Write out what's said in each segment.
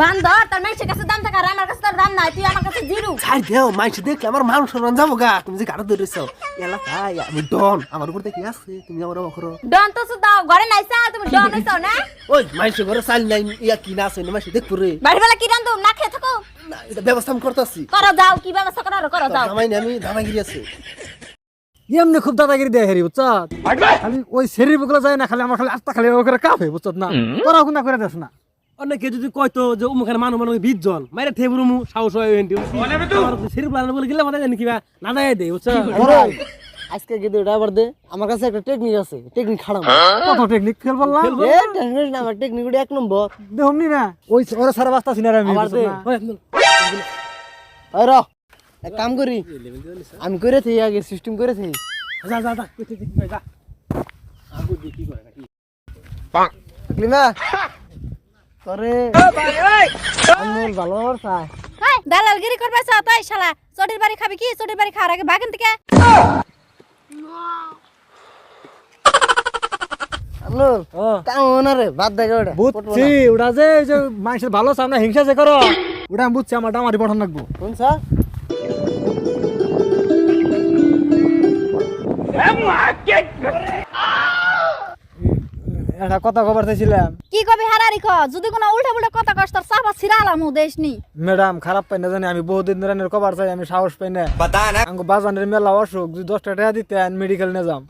বান্দর তোর মানুষের কাছে দাম থাকে আর আমার কাছে তোর দাম নাই তুই আমার কাছে জিরো। ছাড় দেও মাইছে দেখলে আমার মান সম্মান যাব গা। তুমি যে গাড়ি ধরেছ এলাকায় আমি ডন। আমার উপর কি আছে তুমি আমার অখরো ডন তো শুধু দাও ঘরে নাই চা তুমি ডন হইছো না? ওই মাইছে ঘরে চাল নাই ইয়া কি না আছে না মাইছে দেখব রে। বাড়ি বেলা কি রান্ধু না খেয়ে থাকো। না, এটা ব্যবস্থা আমি করতেছি। করো যাও কি ব্যবস্থা করো করো যাও। জামাই আমি ধামাগিরি আছে। এমনি খুব দাদাগিরি দেয় হেরি বুঝছ? খালি ওই শরীর বুকলে যায় না খালি আমার খালি আস্তা খালি বুঝছ না? তোরা কোনা করে দেস না। অনেকে যদি কইতো যে উমুখানে মানুষ মানুষ বিশ জন মাইরে ঠেবুরুমু সাহস হয় হেন্টি সিরিপ লাগানো বলে গেলে মাথায় জানি কিবা না দেয় দে বুঝছ আজকে কিন্তু আবার দে আমার কাছে একটা টেকনিক আছে টেকনিক খারাপ কত টেকনিক খেল বললাম এ টেকনিক না আমার টেকনিক এক নম্বর। দেখুন না ওই ওরা সারা বাস্তা সিনার আমি আবার দে। এক কাম করি। আমি করে থাকি আগে সিস্টেম করে থাকি যা যা যা কই থেকে যা। আগু দেখি করে নাকি না তোরে আমি ভালো চাই হাই দালালগিরি করবে চাও তাই শালা। চটির বাড়ি খাবি কি? চটির বাড়ি খাওয়ার আগে বাগান থেকে আনুল কেমন রে বাদ দেখে ওটা বুঝছি ওটা যে ওই যে মানুষের ভালো সামনে হিংসা যে করো। ওটা আমি বুঝছি আমার ডামারি পঠান লাগবো। শুনছা? একটা কথা খবর চাইছিলাম। কি কবি হারারি খ যদি কোনো উল্টা পুল্টা কথা কস তোর চাপা ছিড়ালাম দেশ নি ম্যাডাম খারাপ পাই না জানি আমি বহুদিন ধরে এর চাই আমি সাহস পাই না। বাজানের মেলা অসুখ যদি দশটা টাকা দিতেন মেডিকেল নিয়ে যাম।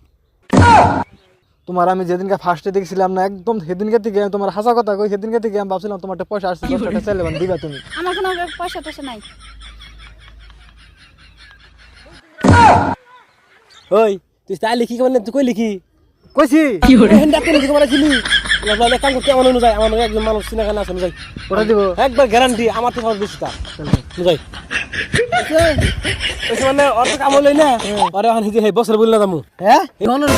তোমার আমি যেদিনকে ফার্স্টে দেখছিলাম না একদম সেদিনকে থেকে আমি তোমার হাসা কথা কই সেদিনকে থেকে আমি ভাবছিলাম তোমার একটা পয়সা আসছে দশ টাকা চাইলে দিবা তুমি। আমার কোনো পয়সা টয়সা নাই। ওই তুই তাই লিখি কেমন তুই কই লিখি? কইছি? হেন্ডা কেন লিখি মানে ছিলি লাগলে কাম করতে আমার অনুযায়ী আমার একজন মানুষ চিনা কানা আছে অনুযায়ী। ওটা দিব? একবার গ্যারান্টি আমার তো সবার বেশি তা। অনুযায়ী। মানে অত কাম হইলে না? আরে এখন হিজে হে বছর বললে দামু হ্যাঁ?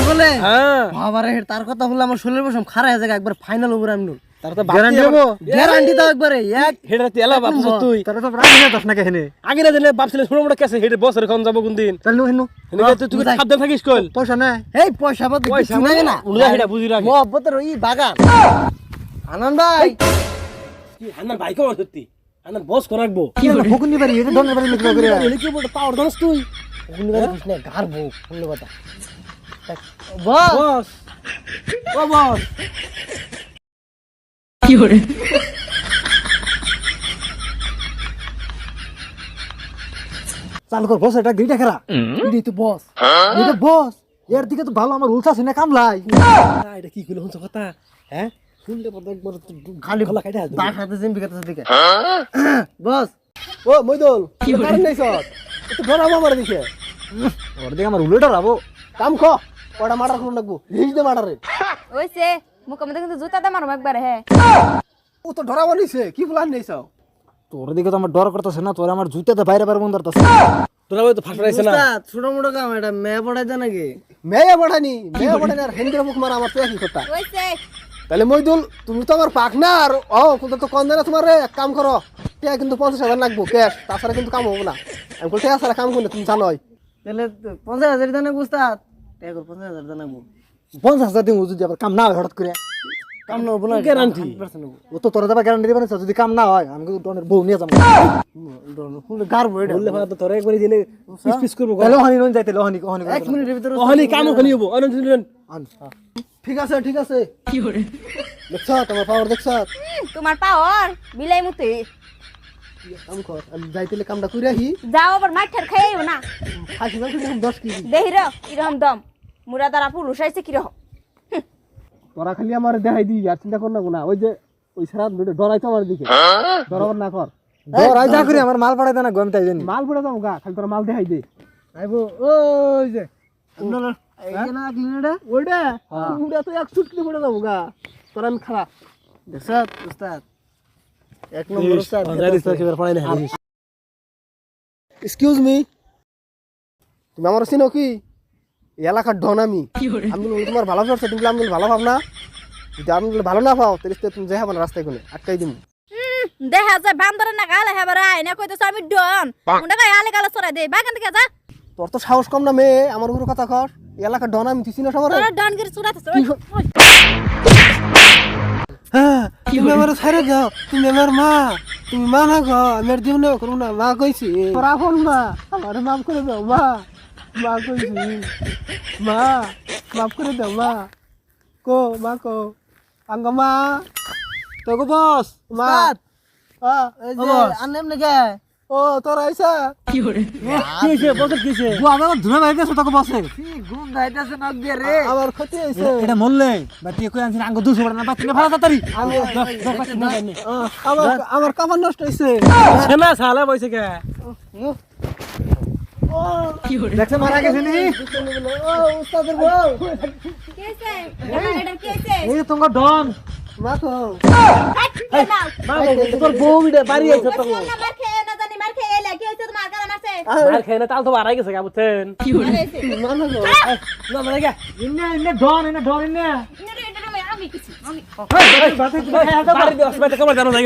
বলে? হ্যাঁ। বাবারে তার কথা বললে আমার শরীর বসম খারাপ হয়ে যায় একবার ফাইনাল উপরে আমি তার তো গ্যারান্টি দেবো গ্যারান্টি দাও একবারে এক হেডা তেলা বাপস তুই। তাহলে তো রাখি না দশ টাকা হেনে আগে না দিলে বাপছিলে ছোট মোটো কেসে হেডে বছর এখন যাব কোন দিন? তাহলে হেনু হেনে তুই তুই থাকিস কল পয়সা নাই। এই পয়সা পাতি পয়সা নাই না। অনুযায়ী হেডা বুঝি রাখে মহব্বতের ওই বাগান। আনন্দ ভাই। আন্নার ভাই কেমন সত্যি। আন্নার বস কোন রাখব। ভুকুনি বাড়ি এটা ধনের বাড়ি লিখলো করে কি বলতো পাওয়ার জানিস তুই। অগ্নিবাদ কৃষ্ণ গার বউ কথা বস। বস। ও বস। চালু কর বস এটা গিটা খেলা। এটাই তো বস। এটা বস। এর দিকে তো ভালো আমার উলসা শুনে কামলাই না, এটা কি কইলো শুনছো কথা? হ্যাঁ? শুনলে পর একবার খালি গলা কাটা তার সাথে জিম্বি কাছে দিকে বস। ও মইদুল কারণ নাই সব। একটু ধরাবো আমার দিকে। ওর দিকে আমার উল্লেটা রাবো। কাম খ কটা মার্ডার করুন লাগবো। দে ওইছে মুখ মধ্যে কিন্তু জুতা দে মারো একবারে হ্যাঁ। ও তো ধরাবো নিছে কি প্ল্যান সব তোর দিকে তো আমার ডর করতেছে না তোর আমার জুতাতে বাইরে বাইরে বন্ধ করতেছে। তোরা তো ফাঁস রাইছে না? ছোট মোটো কাম এটা মেয়ে পড়াই দেয় নাকি? মেয়ে বড়ানি মেয়ে বড়ানি আর হেন্দ্র মুখ মারা আমার তো একই কথা তাহলে মইদুল তুমি তো আমার পাক না আর ও কিন্তু তো কম দেয় না তোমার রে, এক কাম করো টিয়া কিন্তু পঞ্চাশ হাজার লাগবো ক্যাশ তাছাড়া কিন্তু কাম হব না। আমি বলতে ছাড়া কাম করলে তুমি জানোই। তাহলে পঞ্চাশ হাজার দেয় নাকি উস্তাদ। টাকা পঞ্চাশ হাজার দেয় নাকি পঞ্চাশ হাজার দিন যদি আবার কাম না হয় হঠাৎ করে। কাম না গ্যারান্টি। ও তো তোরা দেবা গ্যারান্টি দেবে না যদি কাম না হয় আমি কিন্তু ডনের বউ নিয়ে যাব। গার এটা। বললে তো তোরা একবার দিনে পিস পিস করব তাহলে নন যাইতে ওহানি ওহানি এক মিনিটের ভিতরে ওখানে কাম ওখানে হব অনেক ঠিক আছে ঠিক আছে। দেখছ তোমার পাওয়ার দেখছ তোমার পাওয়ার বিলাই মুতে। কাম কর আমি যাইতে কামটা করে আহি। যাও আবার মাঠের খাইও না। খাসি মাংস দেখুন দশ কেজি। দেহি র কীরকম দম। মুরা দ্বারা পুরুষ আইছে কীরকম তোরা খালি আমার দেখাই দিবি আর চিন্তা কর না কোনা ওই যে ওই সারা ডরাই তো আমার দিকে। ডরাবার না কর। ডর আই যা করি আমার মাল পাঠাই দেনা গম তাই জানি মাল পড়ে যাব গা খালি তোরা মাল দেখাই দে। আইবো ওই যে এই যে না ওইটা তো এক চুটকি পড়ে যাব গা। তোরা আমি খারাপ দেখছ উস্তাদ। এক নম্বর উস্তাদ পড়াই এক্সকিউজ মি তুমি আমার চিনো কি? এলাকার ডন আমি। আমি বলি, তোমার ভালো করছে তুমি আমি ভালো ভাব না। যদি আমি ভালো না পাও তাহলে তুমি যাই হবে না রাস্তায় কোনে আটকাই দিম। দেখা যায় বান্দরের না গালে হেবার আয় না কইতেছ আমি ডন। মুন্ডা গায়ে আলে গালে সরাই দে বাগান থেকে যা। তোর তো সাহস কম না মেয়ে আমার উপর কথা কর। এই এলাকার ডন আমি তুই চিনো সবার তোরা ডন করে চুরাতেছ হ্যাঁ তুমি আমার ছাড়ে দাও তুমি আমার মা তুমি মা না গো আমি আর জীবনে করব না মা কইছি। মা আমার মাফ করে দাও মা। মা কইছি মা মাফ করে দাও মা কো মা কো আঙ্গ মা তোকে বস মা এই যে আনলেম নাকি ও তোর আইসা কি হয়েছে বছর কি হয়েছে আমার ধুনা আছে তোকে বসে নক দিয়ে রে আমার ক্ষতি হয়েছে এটা মরলে বা তুই কই আনছিস আঙ্গ দুশো না ভালো তাড়াতাড়ি আমার আমার নষ্ট হয়েছে সেনা বইছে কে দেখছে মারা গেছে নি ও উস্তাদের বউ কি হইছে এটা কি হইছে এই তোমার ডন মা তো তোর বউ বাড়ি আইছে তো মার খেয়ে না জানি মার খেয়ে এলে কি হইছে তোমার কারা মারছে আর খেয়ে না তাল তো বাড়াই গেছে বুঝছেন মা না গো না মানে কে ইন্নে ইন্নে ডন ইন্নে ডন ইন্নে আমি কিছু আমি বাড়ি দিয়ে আসবে কবার জানো যাই